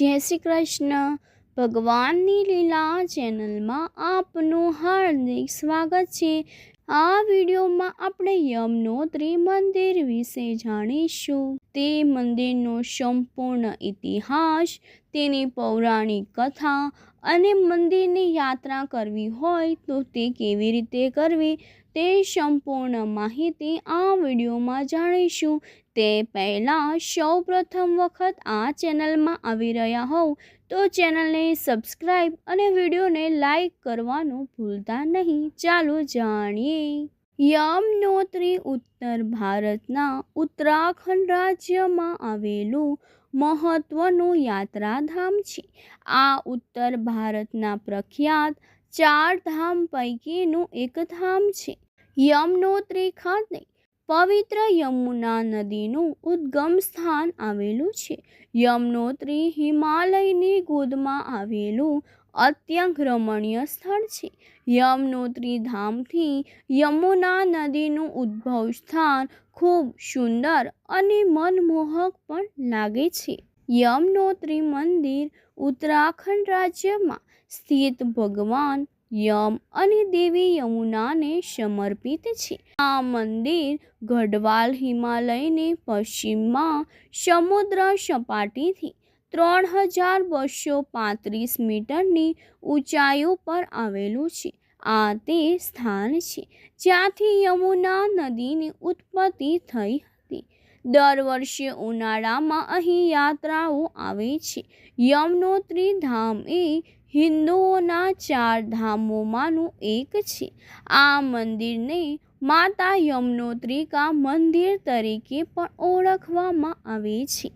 જય શ્રી કૃષ્ણ. ભગવાનની લીલા ચેનલમાં આપનું હાર્દિક સ્વાગત છે. આ વિડીયોમાં આપણે યમનોત્રી મંદિર વિશે જાણીશું. તે મંદિરનો સંપૂર્ણ ઇતિહાસ, તેની પૌરાણિક કથા અને મંદિરની યાત્રા કરવી હોય તો તે કેવી રીતે કરવી તે સંપૂર્ણ માહિતી આ વિડીયોમાં જાણીશું. તે પહેલાં સૌ પ્રથમ વખત આ ચેનલમાં આવી રહ્યા હોવ, તો ચેનલને સબસ્ક્રાઈબ અને વિડીયોને લાઈક કરવાનું ભૂલતા નહીં. ચાલો જાણીએ. યમનોત્રી ઉત્તર ભારતના ઉત્તરાખંડ રાજ્યમાં આવેલું મહત્વનું યાત્રાધામ છે. આ ઉત્તર ભારતના પ્રખ્યાત ચાર ધામ પૈકીનું એક ધામ છે. યમનોત્રી ખાતે પવિત્ર યમુના નદીનું ઉદ્ગમ સ્થાન આવેલું છે. યમનોત્રી હિમાલયની ગોદમાં આવેલું અત્યંત રમણીય સ્થળ છે. યમનોત્રી ધામથી યમુના નદીનું ઉદ્ભવ સ્થાન ખૂબ સુંદર અને મનમોહક પણ લાગે છે. યમનોત્રી મંદિર ઉત્તરાખંડ રાજ્યમાં સ્થિત ભગવાન યમ અને દેવી યમુનાને સમર્પિત છે. આ મંદિર ગઢવાલ હિમાલયને પશ્ચિમમાં સમુદ્ર સપાટીથી ત્રણ હજાર બસો પાંત્રીસ મીટરની ઊંચાઈ ઉપર આવેલું છે. આ તે સ્થાન છે જ્યાંથી યમુના નદીની ઉત્પત્તિ થઈ હતી. દર વર્ષે ઉનાળામાં અહીં યાત્રાઓ આવે છે. યમનોત્રી ધામ એ હિન્દુઓના ચાર ધામોમાંનું એક છે. આ મંદિરને માતા યમનોત્રિકા મંદિર તરીકે પણ ઓળખવામાં આવે છે.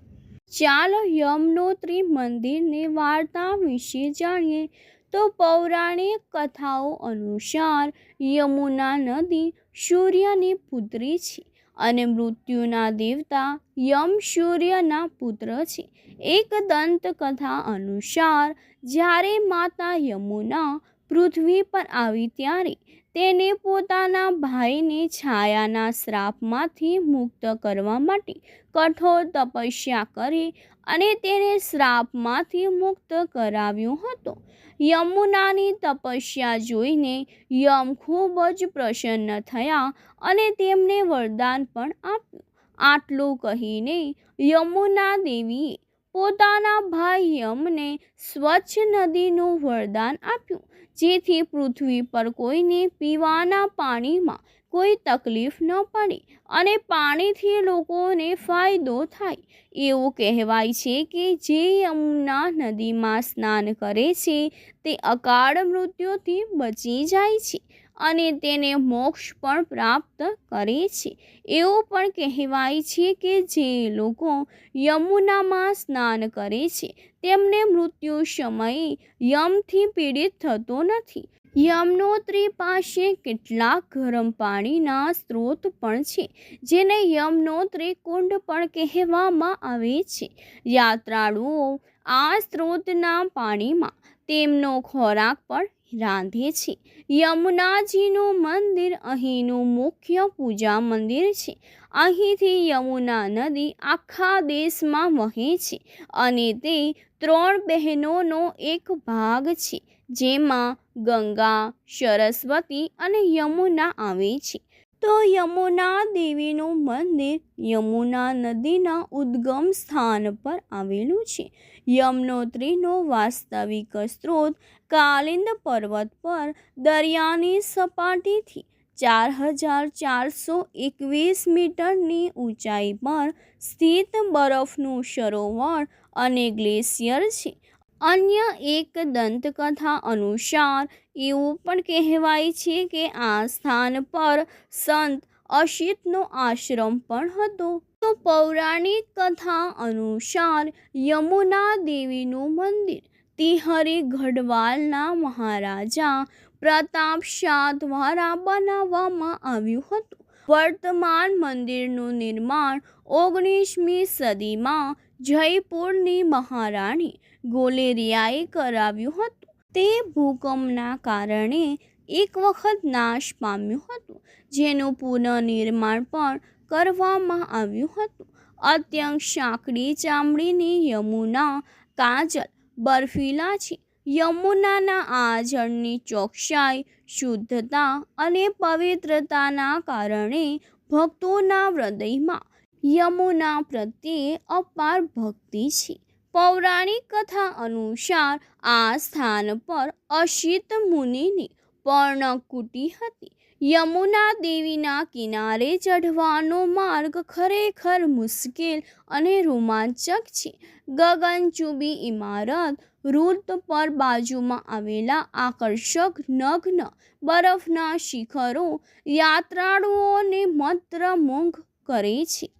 ચાલો યમનોત્રી મંદિરની વાર્તા વિશે જાણીએ. તો પૌરાણિક કથાઓ અનુસાર યમુના નદી સૂર્યની પુત્રી છે. અને મૃત્યુના દેવતા યમ સૂર્યના પુત્ર છે. એક દંતકથા અનુસાર, જ્યારે માતા યમુના પૃથ્વી પર આવી ત્યારે તેને પોતાના ભાઈને છાયાના શ્રાપમાંથી મુક્ત કરવા માટે કઠોર તપસ્યા કરી અને તેને શ્રાપમાંથી મુક્ત કરાવ્યો હતો. યમુનાની તપસ્યા જોઈને યમ ખૂબ જ પ્રસન્ન થયા અને તેમને વરદાન પણ આપ્યું. આટલું કહીને યમુના દેવીએ પોતાના ભાઈ યમને સ્વચ્છ નદીનું વરદાન આપ્યું, જેથી પૃથ્વી પર કોઈને પીવાના પાણીમાં કોઈ તકલીફ ન પડે અને પાણીથી લોકોને ફાયદો થાય. એવું કહેવાય છે કે જે યમુના નદીમાં સ્નાન કરે છે, તે અકાળ મૃત્યુથી બચી જાય છે. અને તેને મોક્ષ પણ પ્રાપ્ત કરે છે. એવું પણ કહેવાય છે કે જે લોકો યમુનામાં સ્નાન કરે છે, તેમને મૃત્યુ સમયે યમથી પીડિત થતો નથી. યમનોત્રી પાસે કેટલાક ગરમ પાણીના સ્ત્રોત પણ છે, જેને યમનોત્રી કુંડ પણ કહેવામાં આવે છે. યાત્રાળુઓ આ સ્ત્રોતના પાણીમાં તેમનો ખોરાક પણ રાંધે છે. યમુનાજીનું મંદિર અહીંનું મુખ્ય પૂજા મંદિર છે. અહીંથી યમુના નદી આખા દેશમાં વહે છે અને તે ત્રણ બહેનોનો એક ભાગ છે, જેમાં ગંગા, સરસ્વતી અને યમુના આવે છે. તો યમુના દેવીનું મંદિર યમુના નદીના ઉદ્ગમ સ્થાન પર આવેલું છે. યમનોત્રીનો વાસ્તવિક સ્ત્રોત કાલિંદ પર્વત પર દરિયાની સપાટીથી ચાર હજાર ચારસો એકવીસ મીટરની ઊંચાઈ પર સ્થિત બરફનું સરોવર અને ગ્લેશિયર છે. અન્ય એક દંતકથા અનુસાર એવું પણ કહેવાય છે કે આ સ્થાન પર સંત અશિતનો આશ્રમ પણ હતો. તો પૌરાણિક કથા અનુસાર યમુના દેવીનું મંદિર, તિહરી ગઢવાલના મહારાજા પ્રતાપ શાહ દ્વારા બનાવવામાં આવ્યું હતું. વર્તમાન મંદિરનું નિર્માણ ઓગણીસમી સદીમાં જયપુરની મહારાણી ગોલેરિયાએ કરાવ્યું હતું. તે ભૂકંપના કારણે એક વખત નાશ પામ્યું હતું, જેનું પુનઃનિર્માણ પણ કરવામાં આવ્યું હતું. અત્યંત સાંકડી ચામડીની યમુના કાજલ બર્ફીલા છે. યમુનાના આ જળની ચોકસાઈ, શુદ્ધતા અને પવિત્રતાના કારણે ભક્તોના હૃદયમાં યમુના પ્રત્યે અપાર ભક્તિ છે. પૌરાણિક કથા અનુસાર આ સ્થાન પર અશિત મુનિની પર્ણકુટી હતી. યમુના દેવીના કિનારે ચઢવાનો માર્ગ ખરેખર મુશ્કેલ અને રોમાંચક છે. ગગનચુંબી ઇમારત રૂટ પર બાજુમાં આવેલા આકર્ષક નગ્ન બરફના શિખરો યાત્રાળુઓને મંત્રમુગ્ધ કરે છે.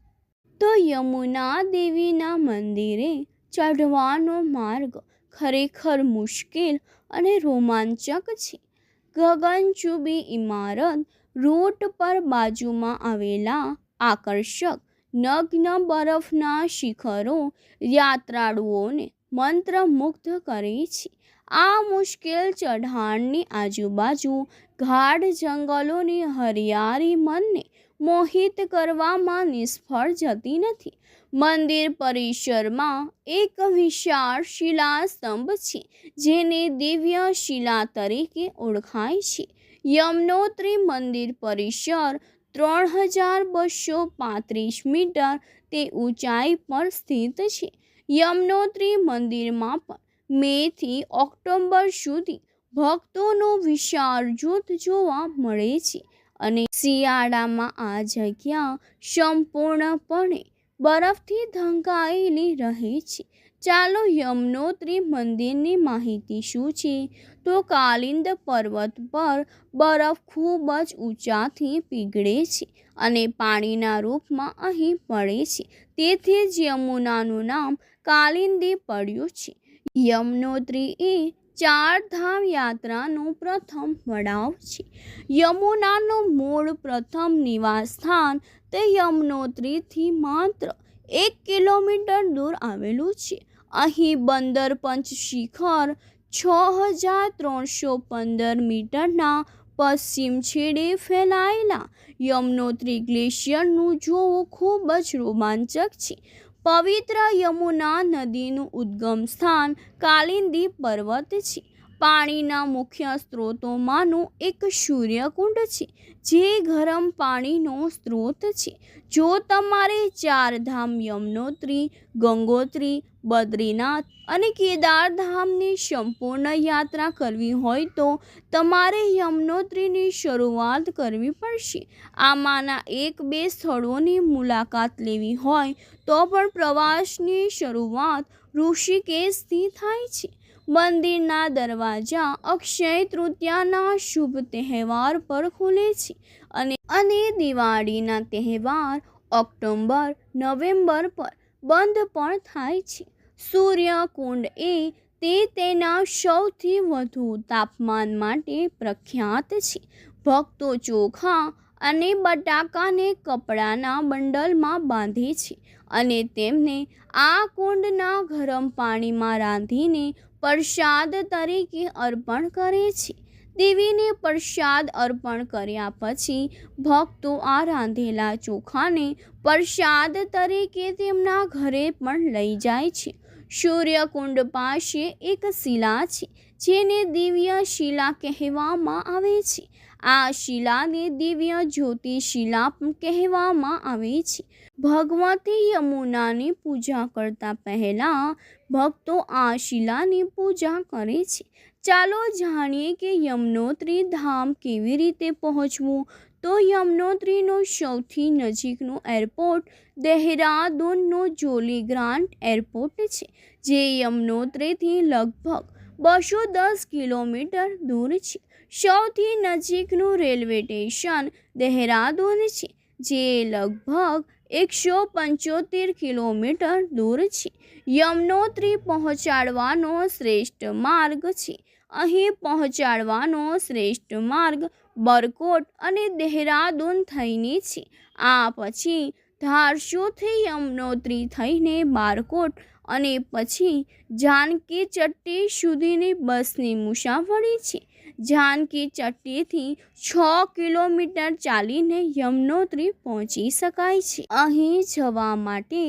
તો યમુના દેવીના મંદિરે ચઢવાનો માર્ગ ખરેખર મુશ્કેલ અને રોમાંચક છે. ગગનચુંબી ઇમારત રૂટ પર બાજુમાં આવેલા આકર્ષક નગ્ન બરફના શિખરો યાત્રાળુઓને મંત્રમુગ્ધ કરે છે. આ મુશ્કેલ ચઢાણની આજુબાજુ ગાઢ જંગલોની હરિયાળી મનને મોહિત કરવામાં નિષ્ફળ જતી નથી. મંદિર પરિસરમાં એક વિશાળ શિલાસ્તંભ છે, જેને દિવ્ય શિલા તરીકે ઓળખાય છે. યમનોત્રી મંદિર પરિસર ત્રણ હજાર બસો પાંત્રીસ મીટર તે ઊંચાઈ પર સ્થિત છે. યમનોત્રી મંદિરમાં પણ મેથી ઓક્ટોબર સુધી ભક્તોનો વિશાળ જૂથ જોવા મળે છે. અને શિયાળામાં આ જગ્યા સંપૂર્ણપણે બરફથી ઢંકાયેલી રહે છે. ચાલો યમનોત્રી મંદિરની માહિતી શું છે? તો કાલિંદ પર્વત પર બરફ ખૂબ જ ઊંચાથી પીગળે છે અને પાણીના રૂપમાં અહીં પડે છે. તેથી જ યમુનાનું નામ કાલિંદી પડ્યું છે. યમનોત્રી એ ચાર ધામ યાત્રાનું પ્રથમ પડાવ છે. યમુનાનું મૂળ પ્રથમ નિવાસ સ્થાન તે યમનોત્રીથી માત્ર એક કિલોમીટર દૂર આવેલું છે. અહીં બંદર પંચ શિખર છ હજાર ત્રણસો પંદર મીટરના પશ્ચિમ છેડે ફેલાયેલા યમનોત્રી ગ્લેશિયરનું જોવું ખૂબ જ રોમાંચક છે. પવિત્ર યમુના નદીનું ઉદ્ગમ સ્થાન કાલિંદી પર્વત છે. પાણીના મુખ્ય સ્ત્રોતોમાંનું એક સૂર્યકુંડ છે, જે ગરમ પાણીનો સ્ત્રોત છે. જો તમારે ચારધામ યમનોત્રી, ગંગોત્રી બદ્રીનાથ અને કેદારધામની સંપૂર્ણ યાત્રા કરવી હોય તો તમારે યમનોત્રીની શરૂઆત કરવી પડશે. આમાંના એક બે સ્થળોની મુલાકાત લેવી હોય તો પણ પ્રવાસની શરૂઆત ઋષિકેશથી થાય છે. મંદિરના દરવાજા અક્ષય તૃતીયાના શુભ તહેવાર પર ખુલે છે અને અને દિવાળીના તહેવાર ઓક્ટોબર, નવેમ્બર પર બંધ પણ થાય છે. સૂર્યકુંડ એ તે તેના સૌથી વધુ તાપમાન માટે પ્રખ્યાત છે. ભક્તો ચોખા અને બટાકાને કપડાના બંડલમાં બાંધે છે અને તેમને આ કુંડના ગરમ પાણીમાં રાંધીને પ્રસાદ તરીકે અર્પણ કરે છે. દેવીને પ્રસાદ અર્પણ કર્યા પછી ભક્તો આ રાંધેલા ચોખાને પ્રસાદ તરીકે તેમના ઘરે પણ લઈ જાય છે. સૂર્યકુંડ પાસે એક શિલા છે, જેને દિવ્ય શિલા કહેવામાં આવે છે. આ શિલાને દિવ્ય જ્યોતિ શિલા કહેવામાં આવે છે. ભગવતી યમુનાની પૂજા કરતા પહેલાં ભક્તો આ શિલાની પૂજા કરે છે. ચાલો જાણીએ કે યમનોત્રી ધામ કેવી રીતે પહોંચવું? તો યમનોત્રીનું સૌથી નજીકનું એરપોર્ટ દહેરાદૂનનું જોલી ગ્રાન્ટ એરપોર્ટ છે, જે યમનોત્રીથી લગભગ બસો દસ કિલોમીટર દૂર છે. સૌથી નજીકનું રેલવે સ્ટેશન દહેરાદૂન છે, જે લગભગ એકસો પંચોતેર કિલોમીટર દૂર છે. યમનોત્રી પહોંચાડવાનો શ્રેષ્ઠ માર્ગ છે અહીં પહોંચાડવાનો શ્રેષ્ઠ માર્ગ બરકોટ અને દહેરાદૂન થઈને છે. આ પછી ધારસુથી યમનોત્રી થઈને બારકોટ અને પછી જાનકી ચટ્ટી સુધીની બસની મુસાફરી છે. જાનકી ચટ્ટીથી છ કિલોમીટર ચાલીને યમનોત્રી પહોંચી શકાય છે. અહીં જવા માટે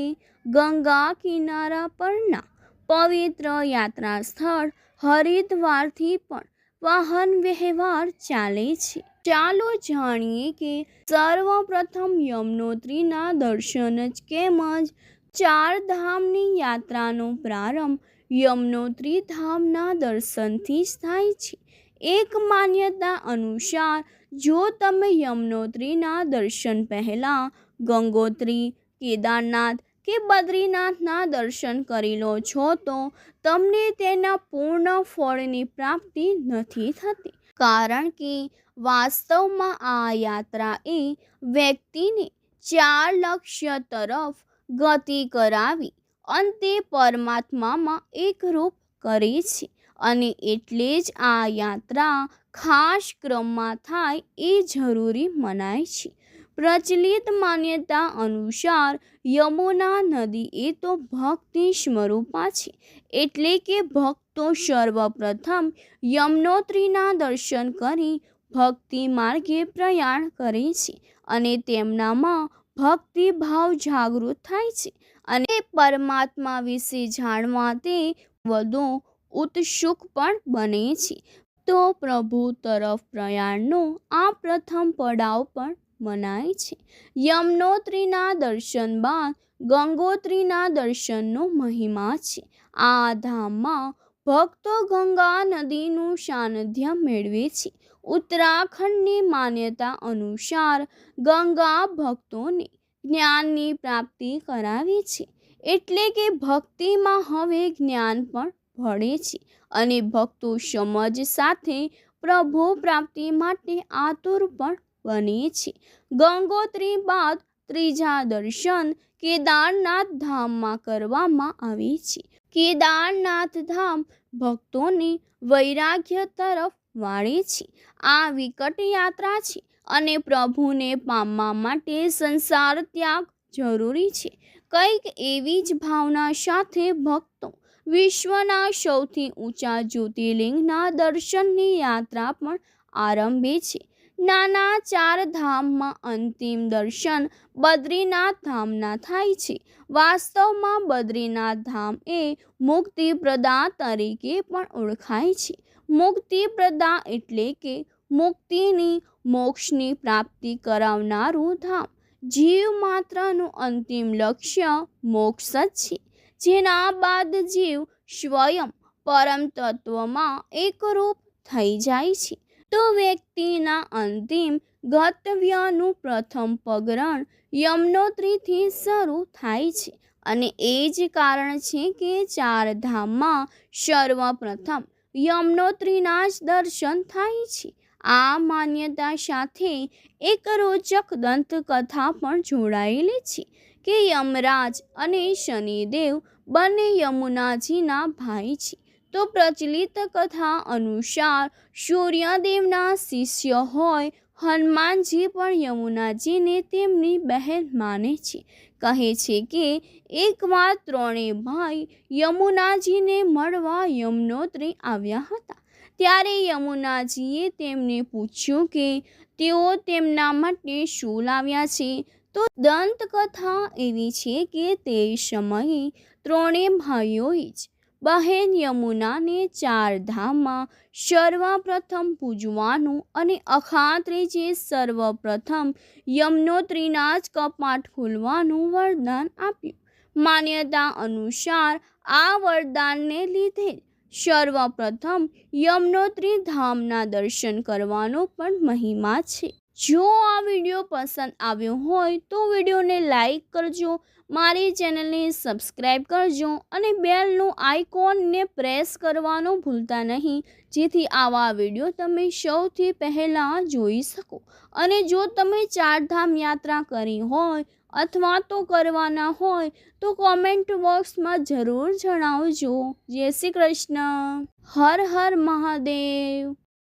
ગંગા કિનારા પરના પવિત્ર યાત્રા સ્થળ હરિદ્વારથી પણ વાહન વ્યવહાર ચાલે છે. ચાલો જાણીએ કે સર્વપ્રથમ યમનોત્રીના દર્શન જ કેમ જ ચાર ધામની યાત્રાનો પ્રારંભ યમનોત્રી ધામના દર્શનથી જ થાય છે. એક માન્યતા અનુસાર, જો તમે યમનોત્રીના દર્શન પહેલાં ગંગોત્રી, કેદારનાથ કે બદ્રીનાથના દર્શન કરી લો છો તો તમને તેના પૂર્ણ ફળની પ્રાપ્તિ નથી થતી. કારણ કે વાસ્તવમાં આ યાત્રા એ વ્યક્તિને ચાર લક્ષ્ય તરફ ગતિ કરાવી અંતે પરમાત્મામાં એકરૂપ કરે છે. અને એટલે જ આ યાત્રા ખાસ ક્રમમાં થાય એ જરૂરી મનાય છે. પ્રચલિત માન્યતા અનુસાર યમુના નદી એ તો ભક્તિ સ્વરૂપા છે. એટલે કે ભક્તો સર્વપ્રથમ યમનોત્રીના દર્શન કરી ભક્તિ માર્ગે પ્રયાણ કરે છે અને તેમનામાં ભક્તિ ભાવ જાગૃત થાય છે. અને પરમાત્મા વિશે જાણવા તે વધુ ઉત્સુક પણ બને છે. તો પ્રભુ તરફ પ્રયાણનો આ પ્રથમ પડાવ પણ મનાય છે. યમનોત્રીના દર્શન બાદ ગંગોત્રીના દર્શનનો મહિમા છે. આ ધામમાં ભક્તો ગંગા નદીનું સાનિધ્ય મેળવે છે. ઉત્તરાખંડની માન્યતા અનુસાર ગંગા ભક્તોને જ્ઞાનની પ્રાપ્તિ કરાવે છે. એટલે કે ભક્તિમાં હવે જ્ઞાન પણ ભળે છે અને ભક્તો સમજ સાથે પ્રભુ પ્રાપ્તિ માટે આતુર પણ બને છે. ગંગોત્રી બાદ ત્રીજા દર્શન કેદારનાથ ધામમાં કરવામાં આવે છે. કેદારનાથ ધામ ભક્તોને વૈરાગ્ય તરફ વાળે છે. આ વિકટ યાત્રા છે અને પ્રભુને પામવા માટે સંસાર ત્યાગ જરૂરી છે. કંઈક એવી જ ભાવના સાથે ભક્તો વિશ્વના સૌથી ઊંચા જ્યોતિર્લિંગના દર્શનની યાત્રા પણ આરંભે છે. નાના ચાર ધામમાં અંતિમ દર્શન બદ્રીનાથ ધામના થાય છે. વાસ્તવમાં બદ્રીનાથ ધામ એ મુક્તિપ્રદા તરીકે પણ ઓળખાય છે. મુક્તિપ્રદા એટલે કે મુક્તિની મોક્ષની પ્રાપ્તિ કરાવનારું ધામ. જીવ માત્રનું અંતિમ લક્ષ્ય મોક્ષ જ છે. જેના બાદ જીવ સ્વયં પરમ તત્વમાં એકરૂપ થઈ જાય છે. તો વ્યક્તિના અંતિમ ગતવ્યનું પ્રથમ પગરણ યમનોત્રીથી શરૂ થાય છે. અને એ જ કારણ છે કે ચાર ધામમાં સર્વપ્રથમ યમનોત્રીના જ દર્શન થાય છે. આ માન્યતા સાથે એક રોચક દંતકથા પણ જોડાયેલી છે કે યમરાજ અને શનિદેવ બંને યમુનાજીના ભાઈ છે. તો પ્રચલિત કથા અનુસાર સૂર્યદેવના શિષ્ય હોય, હનુમાનજી પણ યમુનાજીને તેમની બહેન માને છે. કહે છે કે, એકવાર ત્રણેય ભાઈ યમુનાજીને મળવા યમનોત્રી આવ્યા હતા. ત્યારે યમુનાજીએ તેમને પૂછ્યું કે, તેઓ તેમના માટે શું લાવ્યા છે? તો દંતકથા એવી છે કે તે સમયે ત્રણેય ભાઈઓએ જ બહેન યમુનાને ચાર ધામમાં સર્વપ્રથમ પૂજવાનું અને અખાત્રીજે સર્વપ્રથમ યમનોત્રીના જ કપાટ ખોલવાનું વરદાન આપ્યું. માન્યતા અનુસાર આ વરદાનને લીધે સર્વપ્રથમ યમનોત્રી ધામના દર્શન કરવાનો પણ મહિમા છે. જો આ વીડિયો પસંદ આવ્યો હોય તો વિડીયોને લાઈક કરજો, મારી ચેનલને સબસ્ક્રાઈબ કરજો અને બેલનું આઇકોનને પ્રેસ કરવાનું ભૂલતા નહીં, જેથી આવા વીડિયો તમે સૌથી પહેલાં જોઈ શકો. અને જો તમે ચારધામ યાત્રા કરી હોય અથવા તો કરવાના હોય, તો કોમેન્ટ બોક્સમાં જરૂર જણાવજો. જય શ્રી કૃષ્ણ. હર હર મહાદેવ.